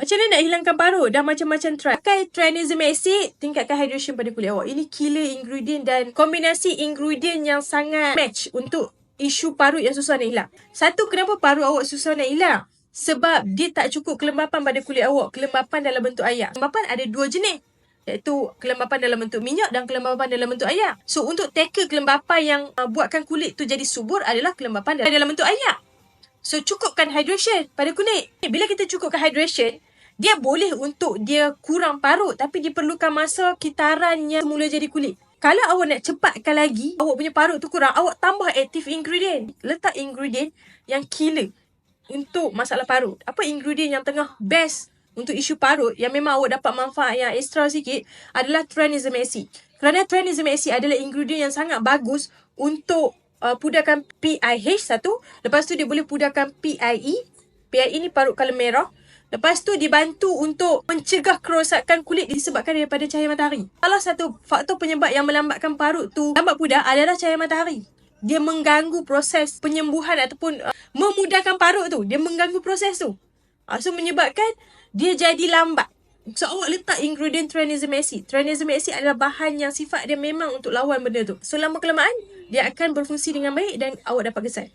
Macam mana nak hilangkan parut? Dah macam-macam try. Pakai tranexamic acid, tingkatkan hydration pada kulit awak. Ini killer ingredient dan kombinasi ingredient yang sangat match untuk isu parut yang susah nak hilang. Satu, kenapa parut awak susah nak hilang? Sebab dia tak cukup kelembapan pada kulit awak. Kelembapan dalam bentuk air. Kelembapan ada dua jenis. Iaitu kelembapan dalam bentuk minyak dan kelembapan dalam bentuk air. So, untuk tackle kelembapan yang uh, buatkan kulit tu jadi subur adalah kelembapan dalam bentuk air. So, cukupkan hydration pada kulit. Bila kita cukupkan hydration, dia boleh untuk dia kurang parut tapi diperlukan masa kitaran yang mula jadi kulit. Kalau awak nak cepatkan lagi, awak punya parut tu kurang, awak tambah active ingredient. Letak ingredient yang killer untuk masalah parut. Apa ingredient yang tengah best untuk isu parut yang memang awak dapat manfaat yang extra sikit adalah tranexamic acid. Kerana tranexamic acid adalah ingredient yang sangat bagus untuk uh, pudarkan PIH satu. Lepas tu dia boleh pudarkan PIE. PIE ni parut kala merah. Lepas tu dibantu untuk mencegah kerosakan kulit disebabkan daripada cahaya matahari. Salah satu faktor penyebab yang melambatkan parut tu lambat pudar adalah cahaya matahari. Dia mengganggu proses penyembuhan ataupun uh, memudahkan parut tu. Dia mengganggu proses tu. Uh, so menyebabkan dia jadi lambat. So awak letak ingredient tranexamic acid. Tranexamic acid adalah bahan yang sifat dia memang untuk lawan benda tu. So lama kelamaan dia akan berfungsi dengan baik dan awak dapat kesan.